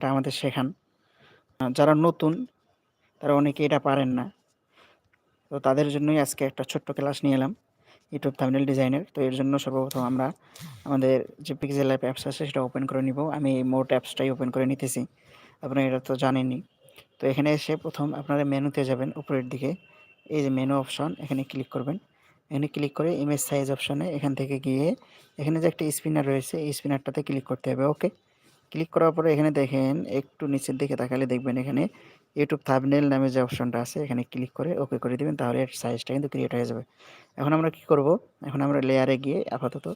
এটা আমাদের শেখান। যারা নতুন, তারা অনেকে এটা পারেন না। তো তাদের জন্যই আজকে একটা ছোট্ট ক্লাস নিয়ে এলাম, ইউটিউব থামনেল ডিজাইনের। তো এর জন্য সর্বপ্রথম আমরা আমাদের যে পিক্সেল অ্যাপ অ্যাপস আছে, সেটা ওপেন করে নিব। আমি এই মোট অ্যাপসটাই ওপেন করে নিতেছি। আপনারা এটা তো জানেনই। তো এখানে এসে প্রথম আপনারা মেনুতে যাবেন উপরের দিকে। এই যে মেনু অপশন এখানে ক্লিক করবেন। এখানে ক্লিক করে ইমেজ সাইজ অপশনে এখান থেকে গিয়ে এখানে যে একটা স্পিনার রয়েছে, এই স্পিনারটাতে ক্লিক করতে হবে ওকে ক্লিক করার পরে এখানে দেখেন, একটু নিচের দিকে তাকালে দেখবেন এখানে ইউটিউব থাবনেল নামে যে অপশনটা আছে, এখানে ক্লিক করে ওকে করে দেবেন, তাহলে এর সাইজটা কিন্তু ক্রিয়েট হয়ে যাবে। এখন আমরা কি করব? এখন আমরা লেয়ারে গিয়ে আপাতত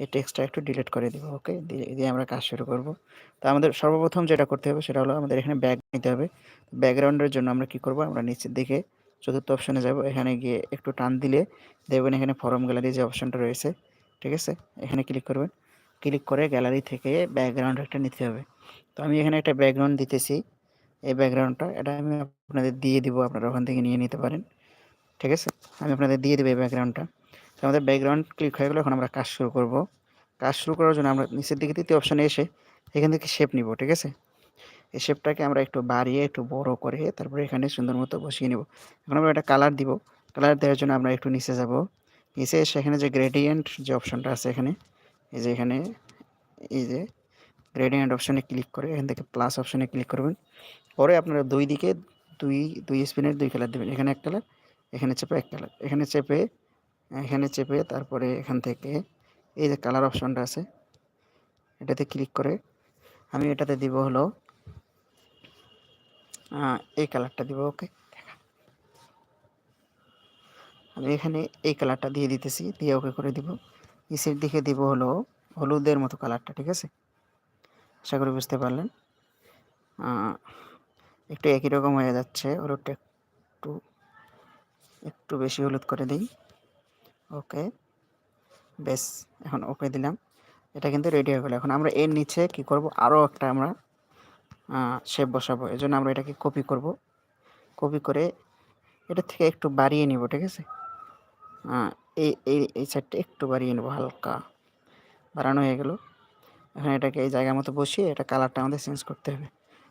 এই টেক্সটটা একটু ডিলিট করে দেবো ওকে দিয়ে আমরা কাজ শুরু করব। তো আমাদের সর্বপ্রথম যেটা করতে হবে, সেটা হলো আমাদের এখানে ব্যাগ নিতে হবে। ব্যাকগ্রাউন্ডের জন্য আমরা কি করব? আমরা নিচের দিকে চতুর্থ অপশনে যাব। এখানে গিয়ে একটু টান দিলে দেখবেন এখানে ফরম গ্যালারি যে অপশনটা রয়েছে, ঠিক আছে? এখানে ক্লিক করবেন। ক্লিক করে গ্যালারি থেকে ব্যাকগ্রাউন্ড একটা নিতে হবে। তো আমি এখানে একটা ব্যাকগ্রাউন্ড দিতেছি। এই ব্যাকগ্রাউন্ডটা এটা আমি আপনাদের দিয়ে দিব, আপনারা ওখান থেকে নিয়ে নিতে পারেন। ঠিক আছে? আমি আপনাদের দিয়ে দেবো এই ব্যাকগ্রাউন্ডটা তো আমাদের ব্যাকগ্রাউন্ড ক্লিক হয়ে গেলো, এখন আমরা কাজ শুরু করব। কাজ শুরু করার জন্য আমরা নিচের দিকে তৃতীয় অপশানে এসে এখান থেকে শেপ নিব, ঠিক আছে? এই শেপটাকে আমরা একটু বাড়িয়ে, একটু বড় করে তারপরে এখানে সুন্দর মতো বসিয়ে নেব। এখন আমরা একটা কালার দিব। কালার দেওয়ার জন্য আমরা একটু নিচে যাব। নিচে এসে এখানে যে গ্রেডিয়েন্ট যে অপশনটা আছে এখানে এই যে এখানে, এই যে গ্রেডিয়েন্ট অপশানে ক্লিক করে, এখান থেকে প্লাস অপশানে ক্লিক করবেন। পরে আপনারা দুই দিকে দুই দুই স্পিনের দুই কালার দেবেন। এখানে এক কালার এখানে চেপে এক কালার এখানে চেপে এখানে চেপে, তারপরে এখান থেকে এই যে কালার অপশনটা আছে, এটাতে ক্লিক করে আমি এটাতে দিব হলো এই কালারটা দিব ওকে আমি এখানে এই কালারটা দিয়ে দিতেছি, দিয়ে ওকে করে দিব। নিচের দিকে দিব হলো হলুদের মতো কালারটা ঠিক আছে? আশা করি বুঝতে পারলেন। একটু একই রকম হয়ে যাচ্ছে, হলুদটা একটু একটু বেশি হলুদ করে দিই। ওকে, বেশ, এখন ওকে দিলাম। এটা কিন্তু রেডি হয়ে গেলো। এখন আমরা এর নিচে কি করব? আরও একটা আমরা শেপ বসাবো। এই জন্য আমরা এটাকে কপি করব। কপি করে এটা থেকে একটু বাড়িয়ে নিব, ঠিক আছে? এই এই এই সাইডটা একটু বাড়িয়ে নেব হালকা। বাড়ানো হয়ে গেল। এখন এটাকে এই জায়গা মতো বসিয়ে এটা কালারটা আমাদের চেঞ্জ করতে হবে।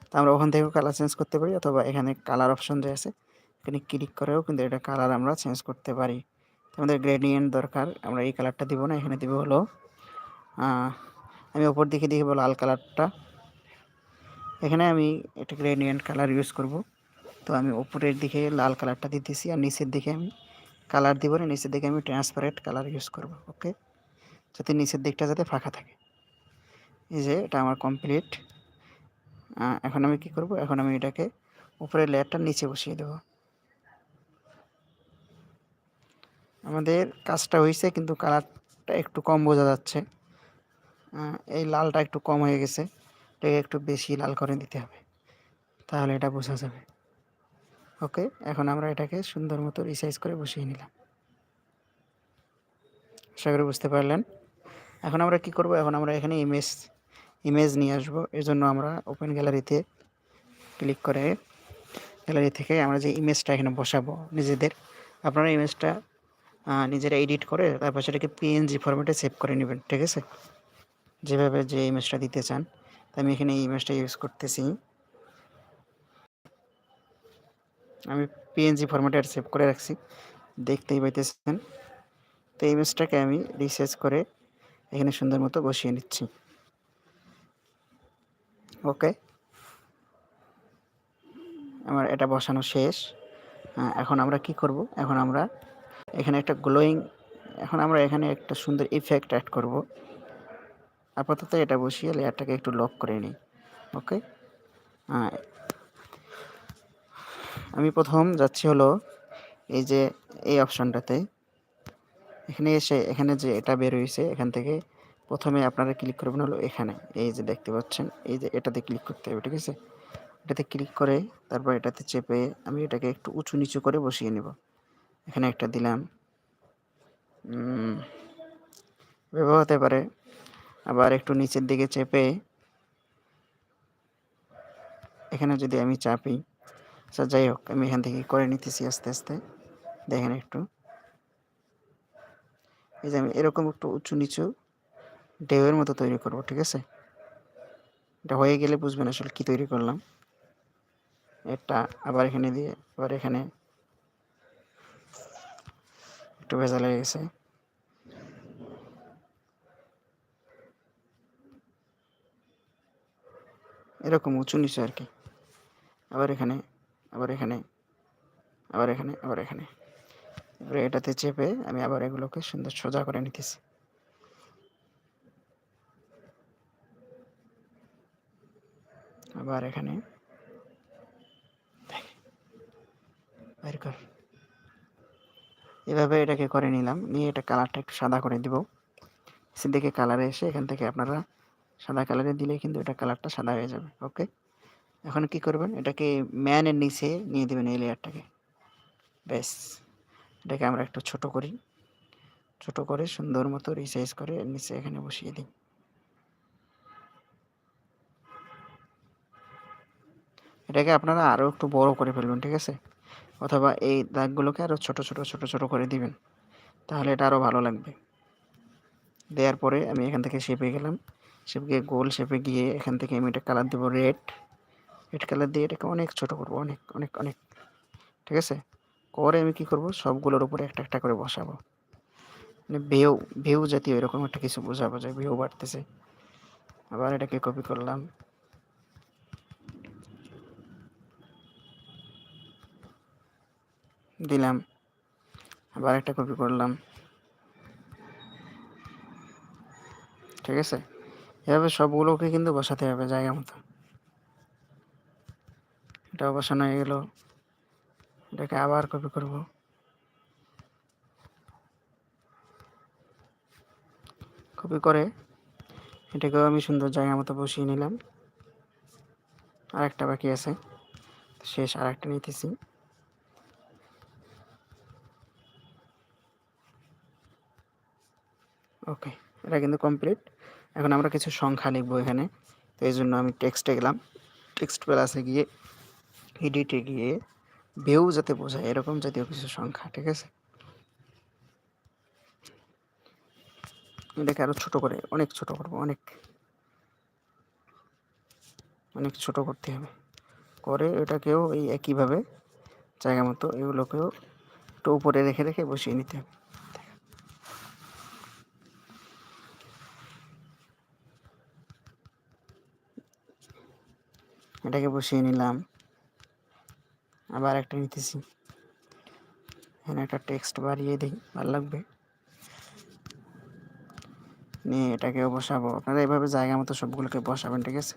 তো আমরা ওখান থেকেও কালার চেঞ্জ করতে পারি অথবা এখানে কালার অপশন যে আছে, এখানে ক্লিক করেও কিন্তু এটা কালার আমরা চেঞ্জ করতে পারি। আমাদের গ্রেডিয়েন্ট দরকার, আমরা এই কালারটা দিব না, এখানে দিব হলো আমি ওপর দিকে দিয়ে বলো লাল কালারটা এখানে আমি একটা গ্রেডিয়েন্ট কালার ইউজ করব। তো আমি ওপরের দিকে লাল কালারটা দিতেছি আর নিচের দিকে আমি কালার দিব না, নিচের দিকে আমি ট্রান্সপারেন্ট কালার ইউজ করব ওকে যাতে নিচের দিকটা যাতে ফাঁকা থাকে। এই যে এটা আমার কমপ্লিট এখন আমি কি করব? এখন আমি এটাকে উপরের লেয়ারটা নিচে বসিয়ে দেব। আমাদের কাজটা হয়েছে কিন্তু কালারটা একটু কম বোঝা যাচ্ছে। এই লালটা একটু কম হয়ে গেছে। এটাকে একটু বেশি লাল করে দিতে হবে। তাহলে এটা বোঝা যাবে। ওকে, এখন আমরা এটাকে সুন্দর মতো রিসাইজ করে বসিয়ে নিলাম। আশা করে বুঝতে পারলেন। এখন আমরা কি করব? এখন আমরা এখানে ইমেজ ইমেজ নিয়ে আসব। এর জন্য আমরা ওপেন গ্যালারিতে ক্লিক করে গ্যালারি থেকে আমরা যে ইমেজটা এখানে বসাবো নিজেদের, আপনারা ইমেজটা নিজেরা এডিট করে তারপর সেটাকে পিএনজি ফরম্যাটে সেভ করে নেবেন, ঠিক আছে? যেভাবে যে ইমেজটা দিতে চান। তো আমি এখানে এই ইমেজটা ইউজ করতেছি। আমি পিএনজি ফরম্যাটে সেভ করে রাখছি। দেখতেই পাইতেছেন। তো ইমেজটাকে আমি রিসার্চ করে এখানে সুন্দর মতো বসিয়ে নিচ্ছি। ওকে আমার এটা বসানো শেষ। এখন আমরা কি করব? এখন আমরা এখানে একটা গ্লোয়িং এখন আমরা এখানে একটা সুন্দর ইফেক্ট অ্যাড করব। আপাতত এটা বসিয়ে লেয়ারটাকে একটু লক করে নিই। ওকে আমি প্রথম যাচ্ছি হলো এই যে এই অপশানটাতে। এখানে এসে, এখানে যে এটা বের হয়েছে এখান থেকে প্রথমে আপনারা ক্লিক করবেন হলো এখানে। এই যে দেখতে পাচ্ছেন, এই যে এটাতে ক্লিক করতে হবে, ঠিক আছে? এটাতে ক্লিক করে তারপর এটাতে চেপে আমি এটাকে একটু উঁচু নিচু করে বসিয়ে নেব। এখানে একটা দিলাম। ব্যবহার হতে পারে। আবার একটু নিচের দিকে চেপে এখানে যদি আমি চাপি আচ্ছা যাই হোক, আমি এখান থেকে করে নিতেছি আস্তে আস্তে। দেখেন একটু। এই যে আমি এরকম একটু উঁচু নিচু ঢেউয়ের মতো তৈরি করব, ঠিক আছে? এটা হয়ে গেলে বুঝবেন আসলে কী তৈরি করলাম। এটা আবার এখানে দিয়ে, আবার এখানে। একটু ভেজা লেগে গেছে। এরকম উঁচু নিচু আর কি। আবার এখানে আবার এখানে আবার এখানে আবার এখানে। এবারে এটাতে চেপে আমি আবার এগুলোকে সুন্দর সোজা করে নিতেছি। আবার এখানে এভাবে এটাকে করে নিলাম, নিয়ে এটা কালারটা একটু সাদা করে দিব। দেখে কালারে এসে এখান থেকে আপনারা সাদা কালারে দিলে কিন্তু এটা কালারটা সাদা হয়ে যাবে ওকে এখন কি করবেন? এটাকে ম্যানের নিচে নিয়ে দেবেন এই লেয়ারটাকে। ব্যাস, এটাকে আমরা একটু ছোট করি। ছোট করে সুন্দর মতো রিসাইজ করে নিচে এখানে বসিয়ে দিই। এটাকে আপনারা আরও একটু বড় করে ফেলবেন, ঠিক আছে? অথবা এই দাগগুলোকে আরও ছোট ছোট ছোট ছোট করে দিবেন। তাহলে এটা আরও ভালো লাগবে। দেওয়ার পরে আমি এখান থেকে শেপে গেলাম। শেপে গোল শেপে গিয়ে এখান থেকে আমি এটা কালার দেবো রেড রেড কালার দিয়ে এটাকে অনেক ছোট করব, অনেক অনেক অনেক। ঠিক আছে? করে আমি কি করব? সবগুলোর উপরে একটা একটা করে বসাবো। মানে ভেউ ভেউ জাতীয় এরকম একটা কিছু বোঝাবো যে ভেউ বাড়তেছে। আবার এটাকে কপি করলাম। দিলাম। আবার একটা কপি করলাম। ঠিক আছে? এভাবে সবগুলোকে কিন্তু বসাতে হবে জায়গা মতো। এটা বসানো হয়ে গেল। এটাকে আবার কপি করব। কপি করে এটাকেও আমি সুন্দর জায়গা মতো বসিয়ে নিলাম। আর একটা বাকি আছে। শেষ আর একটা নিতেছি। ওকে, এটা কিন্তু কমপ্লিট এখন আমরা কিছু সংখ্যা লিখব এখানে। তো এই জন্য আমি টেক্সটে গেলাম। টেক্সট প্লাসে গিয়ে এডিটে গিয়ে বেউ যাতে বোঝায়, এরকম জাতীয় কিছু সংখ্যা, ঠিক আছে? এটাকে আরও ছোটো করে, অনেক ছোট করব, অনেক। অনেক ছোট করতে হবে। করে এটাকেও এই একইভাবে জায়গা মতো এগুলোকেও একটু উপরে রেখে রেখে বসিয়ে নিতে হবে। এটাকে বসিয়ে নিলাম। আবার একটা নিতেছি। এখানে একটা টেক্সট বাড়িয়ে দিই, ভালো লাগবে। নিয়ে এটাকেও বসাবো। আপনারা এভাবে জায়গা মতো সবগুলোকে বসাবেন, ঠিক আছে?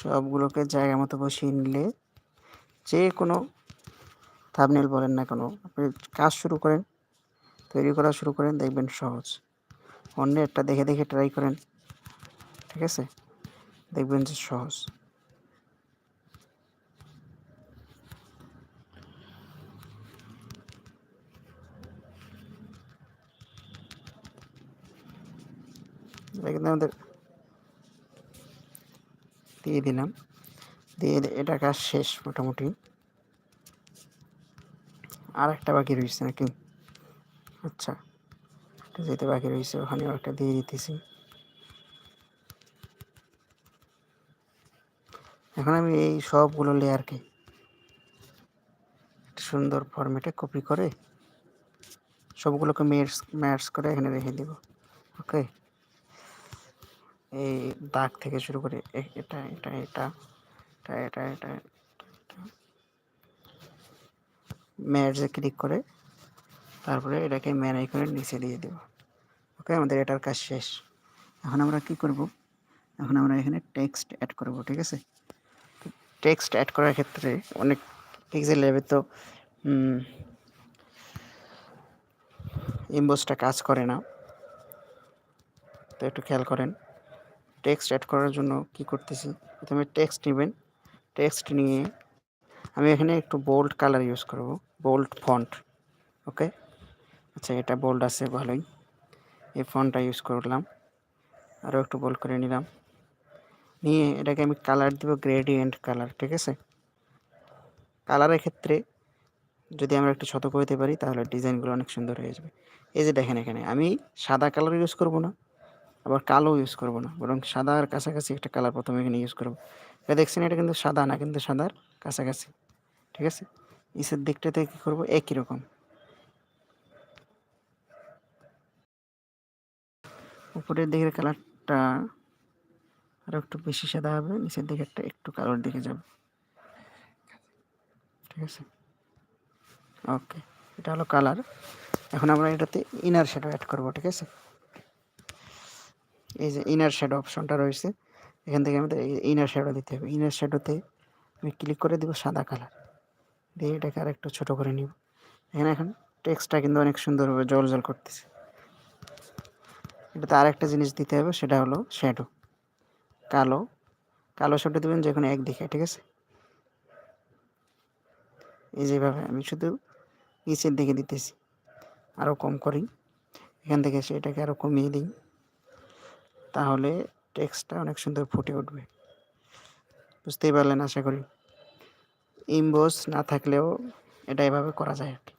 সবগুলোকে জায়গা মতো বসিয়ে নিলে যে কোনো থাবনেল বলেন না কেন, আপনি কাজ শুরু করেন, তৈরি করা শুরু করেন, দেখবেন সহজ। অন্যেরটা দেখে দেখে ট্রাই করেন, ঠিক আছে? দেখবেন যে সহজ। আমাদের দিয়ে দিলাম। দিয়ে এটা কাজ শেষ মোটামুটি। আর একটা বাকি রয়েছে নাকি? আচ্ছা। একটা যেতে বাকি রয়েছে ওখানেও একটা দিয়ে দিতেছি। এখন আমি এই সবগুলো লেয়ারকে সুন্দর ফরম্যাটে কপি করে সবগুলোকে মেয়ার্স ম্যাটস করে এখানে রেখে দেব, ওকে? এই দাগ থেকে শুরু করে এটা এটা এটা এটা এটা এটা ম্যাটসে ক্লিক করে তারপরে এটাকে ম্যান করে নিচে দিয়ে দেব। ওকে আমাদের এটার কাজ শেষ। এখন আমরা কি করব? এখন আমরা এখানে টেক্সট অ্যাড করব, ঠিক আছে? টেক্সট অ্যাড করার ক্ষেত্রে অনেক পিক্সেল লেভে তো ইম্বোসটা কাজ করে না। তো একটু খেয়াল করেন টেক্সট অ্যাড করার জন্য কি করতেছি? প্রথমে টেক্সট নেবেন। টেক্সট নিয়ে আমি এখানে একটু বোল্ড কালার ইউজ করব বোল্ড ফন্ট ওকে আচ্ছা এটা বোল্ড আছে, ভালোই। এই ফন্টটা ইউজ করলাম। আরও একটু বোল্ড করে নিলাম। নিয়ে এটাকে আমি কালার দেবো গ্রেডিয়েন্ট কালার ঠিক আছে? কালারের ক্ষেত্রে যদি আমরা একটু সতর্ক হতে পারি, তাহলে ডিজাইনগুলো অনেক সুন্দর হয়ে যাবে। এই যে দেখেন এখানে, আমি সাদা কালার ইউজ করব না, আবার কালো ইউজ করব না, বরং সাদার কাছাকাছি একটা কালার প্রথমে এখানে ইউজ করব। এটা দেখছেন, এটা কিন্তু সাদা না, কিন্তু সাদার কাছাকাছি, ঠিক আছে? ইসের দিকটাতে কী করব? একই রকম। উপরের দিকের কালারটা আরও একটু বেশি সাদা হবে, নিচের দিকেরটা একটু কালোর দিকে যাবে। ঠিক আছে? ওকে, এটা হলো কালার। এখন আমরা এটাতে ইনার শ্যাডো অ্যাড করব, ঠিক আছে? এই যে ইনার শ্যাডো অপশনটা রয়েছে, এখান থেকে আমাদের ইনার শ্যাডো দিতে হবে। ইনার শ্যাডোতে আমি ক্লিক করে দেবো সাদা কালার। দিয়ে এটাকে আর একটু ছোটো করে নিব। এখানে এখন টেক্সটটা কিন্তু অনেক সুন্দরভাবে জল জল করতেছে। এটাতে আরেকটা জিনিস দিতে হবে, সেটা হলো শ্যাডো কালো। কালো শ্যাডো দেবেন যে কোনো একদিকে ঠিক আছে? এই যেভাবে আমি শুধু নিচের দিকে দিতেছি আরও কম করি, এখান থেকে সেটাকে আরও কমিয়ে দিই, তাহলে টেক্সটটা অনেক সুন্দর ফুটে উঠবে। বুঝতেই পারলেন আশা করি? ইমবোস না থাকলেও এটা এভাবে করা যায় আর কি।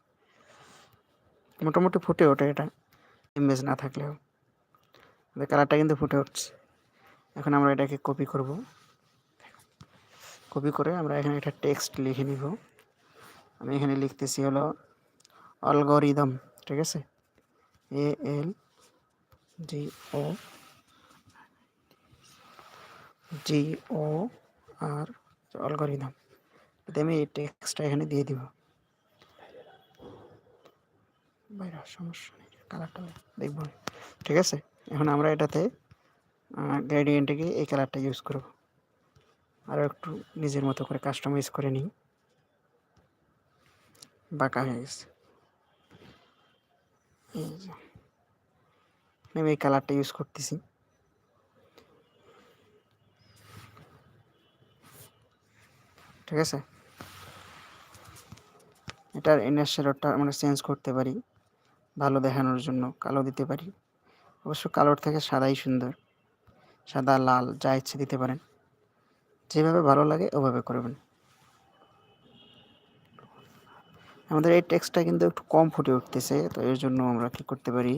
মোটামুটি ফুটে ওঠে এটা ইমেজ না থাকলেও। কালারটা কিন্তু ফুটে উঠছে। এখন আমরা এটাকে কপি করব। কপি করে আমরা এখানে একটা টেক্সট লিখে নিব। আমি এখানে লিখতেছি হলো অলগরিদম ঠিক আছে? এ এল জি ও জি ও আর অলগরিদম আমি এই টেক্সটটা এখানে দিয়ে দিব। বাইরে সমস্যা নেই কালারটা দেখব। ঠিক আছে? এখন আমরা এটাতে গ্রেডিয়েন্টে গিয়ে এই কালারটা ইউজ করব। আরও একটু নিজের মতো করে কাস্টমাইজ করে নিই। বাঁকা হয়ে গেছে। আমি এই কালারটা ইউজ করতেছি। ঠিক আছে? এটার ইনার শেডটা আমরা চেঞ্জ করতে পারি। ভালো দেখানোর জন্য কালো দিতে পারি। অবশ্য কালোর থেকে সাদাই সুন্দর। সাদা, লাল, যা ইচ্ছে দিতে পারেন। যেভাবে ভালো লাগে ওভাবে করবেন। আমাদের এই টেক্সটটা কিন্তু একটু কম ফুটে উঠতেছে, তো এর জন্য আমরা কী করতে পারি।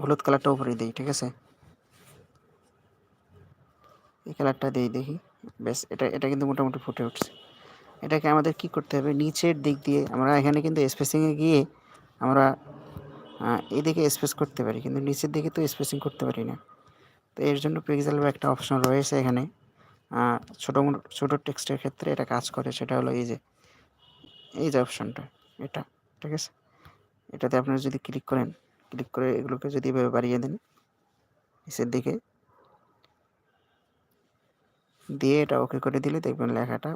হলুদ কালারটা উপরে দিই, ঠিক আছে? এই কালারটা দিই দেখি। বেশ এটা এটা কিন্তু মোটামুটি ফুটে উঠছে। এটাকে আমাদের কি করতে হবে? নিচের দিক দিয়ে আমরা এখানে কিন্তু স্পেসিংয়ে গিয়ে আমরা এদিকে স্পেস করতে পারি। কিন্তু নিচের দিকে তো স্পেসিং করতে পারি না। তো এর জন্য পিক্সেল একটা অপশন রয়েছে এখানে। ছোটো ছোটো টেক্সটের ক্ষেত্রে এটা কাজ করে। সেটা হলো এই যে এই যে অপশনটা এটা, ঠিক আছে? এটাতে আপনারা যদি ক্লিক করেন ক্লিক করে এগুলোকে যদি এভাবে বাড়িয়ে দেন, নিচের দিকে, দিয়ে এটা ওকে করে দিলে দেখবেন লেখাটা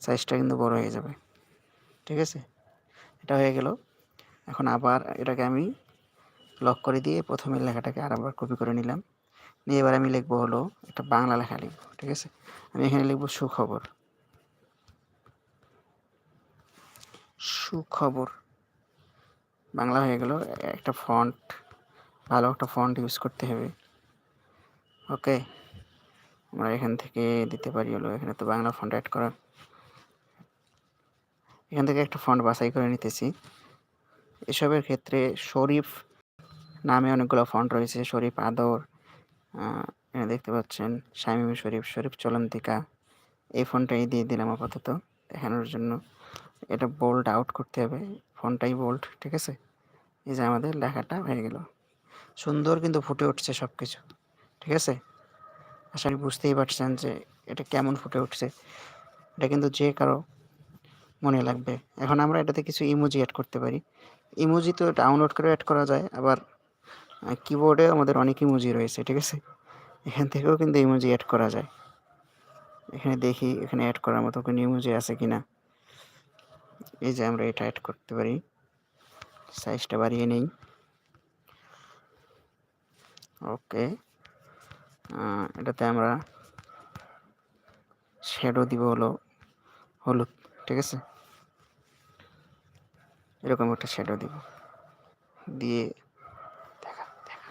সাইজটা কিন্তু বড় হয়ে যাবে। ঠিক আছে? এটা হয়ে গেল। এখন আবার এটাকে আমি লক করে দিয়ে প্রথমের লেখাটাকে আর আবার কপি করে নিলাম। নিয়ে এবার আমি লিখব হলো একটা বাংলা লেখা লিখব, ঠিক আছে? আমি এখানে লিখব সুখবর। সুখবর। বাংলা হয়ে গেল, একটা ফন্ট ভালো একটা ফন্ট ইউজ করতে হবে। ওকে আমরা এখান থেকে দিতে পারি হলো, এখানে তো বাংলা ফন্ট অ্যাড করা। এখান থেকে একটা ফন্ট বাছাই করে নিতেছি। এসবের ক্ষেত্রে শরীফ নামে অনেকগুলো ফন্ট রয়েছে, শরীফ আদর এখানে দেখতে পাচ্ছেন শামিম শরীফ শরীফ চলন্তিকা। এই ফোনটাই দিয়ে দিলাম আপাতত, দেখানোর জন্য। এটা বোল্ড আউট করতে হবে, ফোনটাই বোল্ড ঠিক আছে? এই যে আমাদের লেখাটা হয়ে গেল। সুন্দর কিন্তু ফুটে উঠছে সব কিছু ঠিক আছে? করি বুঝতেই পারছেন যে এটা কেমন ফুটে উঠছে। এটা কিন্তু যে কারও মনে লাগবে। এখন আমরা এটাতে কিছু ইমোজি অ্যাড করতে পারি। ইমোজি তো ডাউনলোড করে অ্যাড করা যায়, আবার কিবোর্ডে আমাদের অনেক ইমোজি রয়েছে, ঠিক আছে? এখান থেকেও কিন্তু ইমোজি অ্যাড করা যায়। এখানে দেখি, এখানে অ্যাড করার মতো কোনো ইমোজি আছে কি না এই যে আমরা এটা অ্যাড করতে পারি। সাইজটা বাড়িয়ে নেই। ওকে এটাতে আমরা শ্যাডো দিব হলো, হলুদ, ঠিক আছে? এরকম একটা শ্যাডো দিব। দিয়ে দেখা দেখা।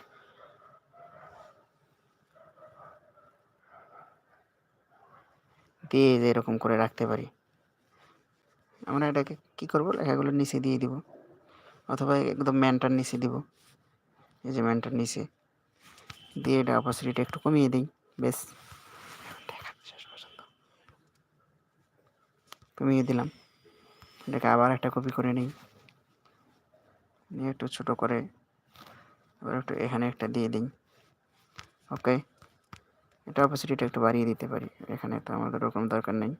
দিয়ে এরকম করে রাখতে পারি। আমরা এটাকে কী করব? লেখাগুলো নিচে দিয়ে দিব। অথবা একদম ম্যানটার নিচে দিব। এই যে ম্যানটার নিচে। দিয়ে এটা অপাসিটিটা একটু কমিয়ে দিই। বেশ কমিয়ে দিলাম। এটাকে আবার একটা কপি করে নিই। নিয়ে একটু ছোট করে আবার একটু এখানে একটা দিয়ে দিই। ওকে? এটা অপাসিটিটা একটু বাড়িয়ে দিতে পারি। এখানে তো আমাদের ওরকম দরকার নেই।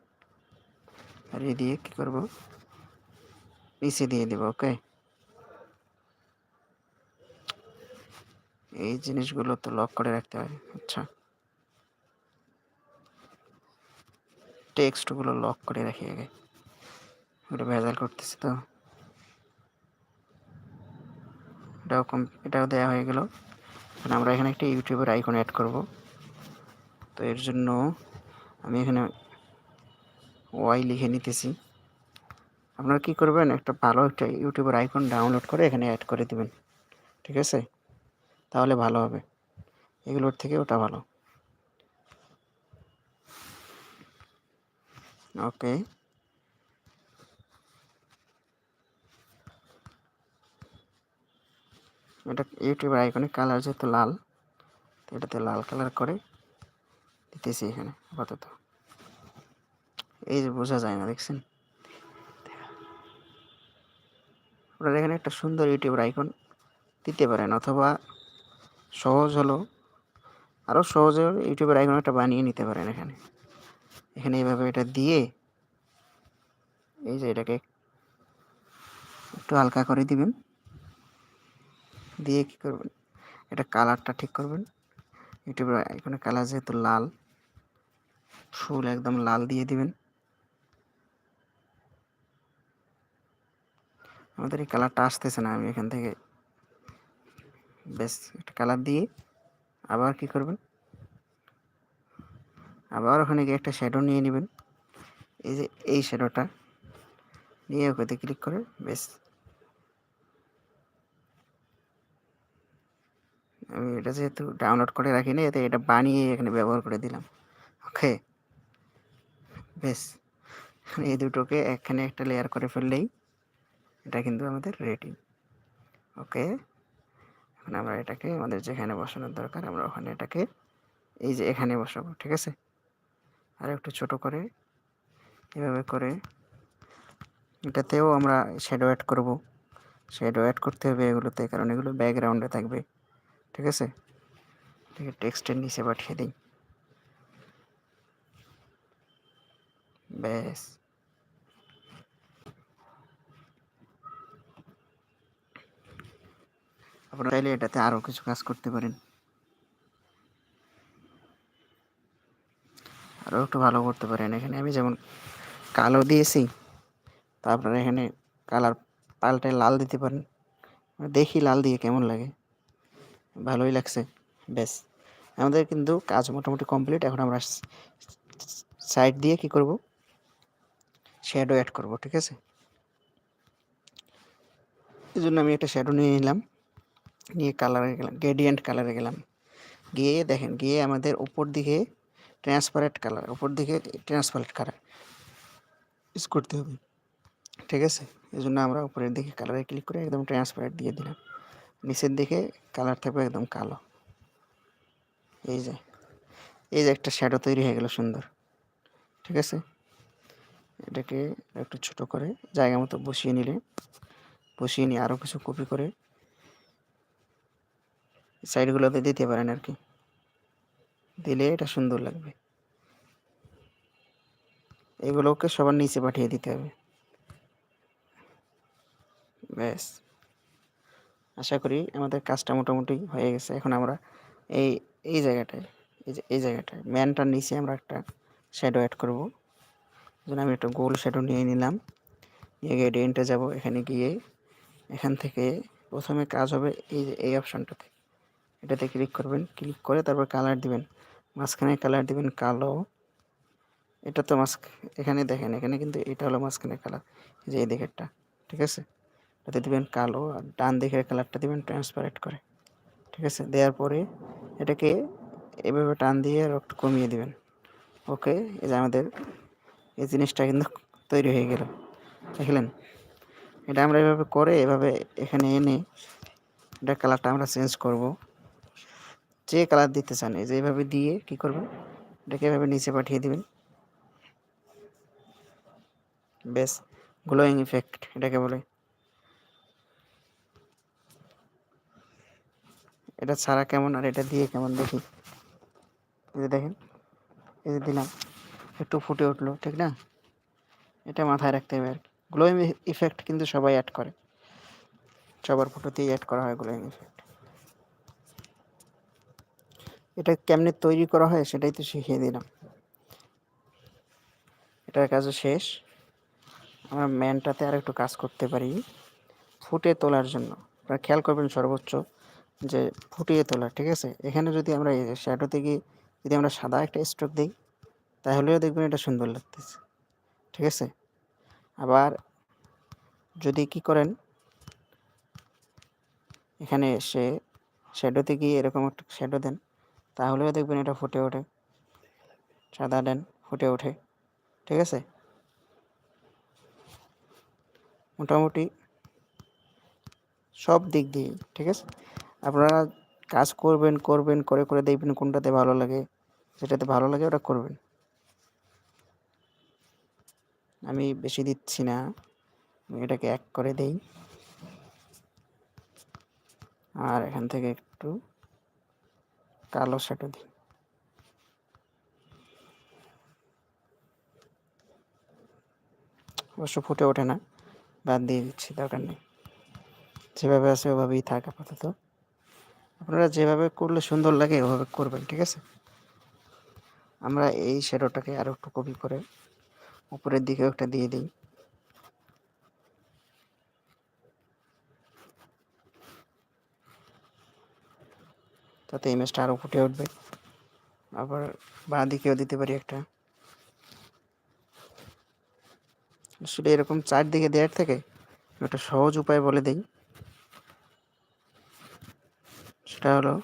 বাড়িয়ে দিয়ে কী করব? নিচে দিয়ে দিব, ওকে? এই জিনিসগুলো তো লক করে রাখতে হয়। আচ্ছা। টেক্সটগুলো লক করে রাখি আগে। ওটা ভেজাল করতেছি তো। এটাও কম, এটাও দেওয়া হয়ে গেল। আমরা এখানে একটা ইউটিউবের আইকন অ্যাড করব। তো এর জন্য আমি এখানে ওয়াই লিখে নিতেছি। আপনারা কি করবেন? একটা ভালো একটা ইউটিউবের আইকন ডাউনলোড করে এখানে অ্যাড করে দিবেন। ঠিক আছে? তাহলে ভালো হবে। এগুলোর থেকে ওটা ভালো। ওকে। এটা ইউটিউবের আইকনে কালার যেহেতু লাল, তো এটাতে লাল কালার করে দিতেছি এখানে, আপাতত। এই যে বোঝা যায় না, দেখছেন? আপনারা এখানে একটা সুন্দর ইউটিউবের আইকন দিতে পারেন, অথবা সহজ হলো আরও সহজে ইউটিউবের আইকন একটা বানিয়ে নিতে পারেন এখানে। এখানে এইভাবে এটা দিয়ে এই যে এটাকে একটু হালকা করে দিবেন। দিয়ে কী করবেন? এটা কালারটা ঠিক করবেন। ইউটিউবের এখানে কালার যেহেতু লাল, ফুল একদম লাল দিয়ে দিবেন। আমাদের এই কালারটা আসতেছে না, আমি এখান থেকে বেশ একটা কালার দিয়ে আবার কি করবেন? আবার ওখানে গিয়ে একটা শ্যাডো নিয়ে নেবেন। এই যে এই শ্যাডোটা নিয়ে ওকেতে ক্লিক করে বেশ আমি এটা যেহেতু ডাউনলোড করে রাখিনি, এতে এটা বানিয়ে এখানে ব্যবহার করে দিলাম। ওকে বেশ। এই দুটোকে এখানে একটা লেয়ার করে ফেললেই এটা কিন্তু আমাদের রেডি ওকে এখন আমরা এটাকে আমাদের যেখানে বসানোর দরকার, আমরা ওখানে এটাকে এই যে এখানে বসাবো, ঠিক আছে? আর একটু ছোট করে এভাবে করে এটাতেও আমরা শ্যাডো অ্যাড করব। শ্যাডো অ্যাড করতে হবে এগুলোতে, কারণ এগুলো ব্যাকগ্রাউন্ডে থাকবে। ঠিক আছে? ঠিক টেক্সটের নিচে পাঠিয়ে দিই। ব্যাস। আপনারা এটাতে আরও কিছু কাজ করতে পারেন। আরও একটু ভালো করতে পারেন। এখানে আমি যেমন কালো দিয়েছি, তা আপনারা এখানে কালার পাল্টে লাল দিতে পারেন। দেখি লাল দিয়ে কেমন লাগে। ভালোই লাগছে বেশ আমাদের কিন্তু কাজ মোটামুটি কমপ্লিট এখন আমরা সাইড দিয়ে কি করব? শ্যাডো অ্যাড করব, ঠিক আছে? এই জন্য আমি একটা শ্যাডো নিয়ে নিলাম, নিয়ে কালারে গেলাম গ্রেডিয়েন্ট কালারে গেলাম। গিয়ে দেখেন, গিয়ে আমাদের উপর দিকে ট্রান্সপারেন্ট কালার উপর দিকে ট্রান্সপারেন্ট কালার ইউজ করতে হবে, ঠিক আছে? এই জন্য আমরা উপরের দিকে কালারে ক্লিক করে একদম ট্রান্সপারেন্ট দিয়ে দিলাম। নিচের দিকে কালার থাকবে একদম কালো। এই যে এই যে একটা শ্যাডো তৈরি হয়ে গেল সুন্দর। ঠিক আছে? এটাকে একটু ছোট করে জায়গা মতো বসিয়ে নিলে, বসিয়ে নিয়ে আরও কিছু কপি করে সাইডগুলোতে দিতে পারেন আর কি দিলে এটা সুন্দর লাগবে। এগুলোকে সবার নিচে পাঠিয়ে দিতে হবে। ব্যাস। আশা করি আমাদের কাজটা মোটামুটি হয়ে গেছে। এখন আমরা এই এই জায়গাটায়, এই যে, এই জায়গাটায়, ম্যানটার নিচে আমরা একটা শ্যাডো অ্যাড করব। যেন আমি একটা গোল শ্যাডো নিয়ে নিলাম। নিয়ে গিয়ে ডেন্টে যাব, এখানে গিয়ে। এখান থেকে প্রথমে কাজ হবে এই যে, এই অপশানটাতে এটাতে ক্লিক করবেন ক্লিক করে তারপর কালার দিবেন। মাঝখানে কালার দিবেন কালো। এটা তো মাস্ক এখানে দেখেন, এখানে কিন্তু এটা হলো মাঝখানে কালার যে, এই দিকেরটা, ঠিক আছে? এটাতে দিবেন কালো আর ডান দিকের কালারটা দিবেন ট্রান্সপারেন্ট করে, ঠিক আছে? দেওয়ার পরে এটাকে এভাবে টান দিয়ে একটু কমিয়ে দিবেন। ওকে, এই যে আমাদের এই জিনিসটা কিন্তু তৈরি হয়ে গেল। দেখলেন? এটা আমরা এভাবে করে এভাবে এখানে এনে এটা কালারটা আমরা চেঞ্জ করব। যে কালার দিতে চান, এই যে এভাবে দিয়ে কি করবেন? এটাকে এভাবে নিচে পাঠিয়ে দিবেন। বেশ গ্লোয়িং ইফেক্ট এটাকে বলে। এটা ছাড়া কেমন আর এটা দিয়ে কেমন দেখি? এই যে দেখেন, এই যে দিলাম, একটু ফুটে উঠল, ঠিক না? এটা মাথায় রাখতে হবে আর কি। গ্লোয়িং ইফেক্ট কিন্তু সবাই অ্যাড করে। সবার ফটোতেই অ্যাড করা হয় গ্লোয়িং ইফেক্ট এটা কেমনে তৈরি করা হয় সেটাই তো শিখিয়ে দিলাম। এটার কাজও শেষ। আমরা ম্যানটাতে আর একটু কাজ করতে পারি। ফুটে তোলার জন্য। আপনারা খেয়াল করবেন সর্বোচ্চ। যে ফুটিয়ে তোলা, ঠিক আছে? এখানে যদি আমরা এই শ্যাডো থেকে যদি আমরা সাদা একটা স্ট্রোক দিই, তাহলেও দেখবেন এটা সুন্দর লাগতেছে, ঠিক আছে? আবার যদি কি করেন, এখানে এসে শ্যাডোতে গিয়ে এরকম একটা শ্যাডো দেন, তাহলেও দেখবেন এটা ফুটে ওঠে। সাদা দেন, ফুটে ওঠে, ঠিক আছে? মোটামুটি সব দিক দিয়ে ঠিক আছে? আপনারা কাজ করবেন করবেন, করে করে দেখবেন কোনটাতে ভালো লাগে, যেটাতে ভালো লাগে ওটা করবেন। আমি বেশি দিচ্ছি না, আমি এটাকে এক করে দেই। আর এখান থেকে একটু কালো শ্যাটো দিই। অবশ্য ফুটে ওঠে না, বাদ দিয়ে দিচ্ছি, দরকার নেই। যেভাবে আছে ওভাবেই থাক আপাতত। আপনারা যেভাবে করলে সুন্দর লাগে, ওভাবে করবেন, ঠিক আছে? আমরা এই শ্যাডোটাকে আরও একটু কপি করে উপরের দিকেও একটা দিয়ে দিই। তাতে ইমেজটা আরও ফুটে উঠবে। আবার বাঁ দিকেও দিতে পারি একটা। আসলে এরকম চারদিকে দেওয়ার থেকে একটা সহজ উপায় বলে দিই। সেটা হলো।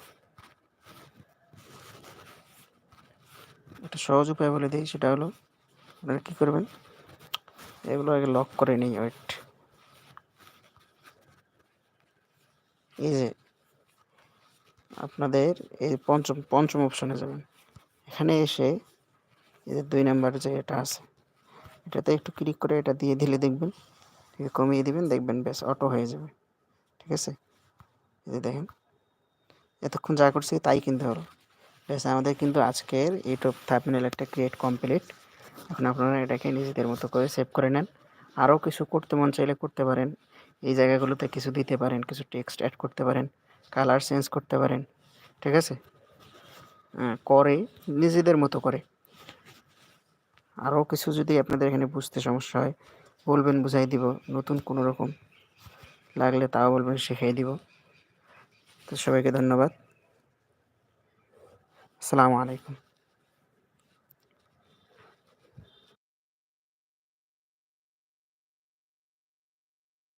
একটা সহজ উপায় বলে দিই, সেটা হলো আপনারা কী করবেন, এগুলো আগে লক করে নিই ওয়েট এই যে আপনাদের এই পঞ্চম পঞ্চম অপশনে যাবেন। এখানে এসে এই যে দুই নাম্বার যে এটা আছে, এটাতে একটু ক্লিক করে এটা দিয়ে দিলে দেখবেন ঠিক কমিয়ে দিবেন, দেখবেন বেশ অটো হয়ে যাবে। ঠিক আছে? এই যে দেখেন এতক্ষণ যা করছি তাই কিনতে হলো। বেশ আমাদের কিন্তু আজকের ইউটিউব থাপমিনাল একটা ক্রিয়েট কমপ্লিট এখন আপনারা এটাকে নিজেদের মতো করে সেভ করে নেন। আরও কিছু করতে মন চাইলে করতে পারেন। এই জায়গাগুলোতে কিছু দিতে পারেন, কিছু টেক্সট অ্যাড করতে পারেন কালার চেঞ্জ করতে পারেন। ঠিক আছে? করে নিজেদের মতো করে। আরও কিছু যদি আপনাদের এখানে বুঝতে সমস্যা হয়, বলবেন, বুঝাই দিব। নতুন কোনো রকম লাগলে তাও বলবেন, শিখিয়ে দিব। সবাইকে ধন্যবাদ আসসালামু আলাইকুম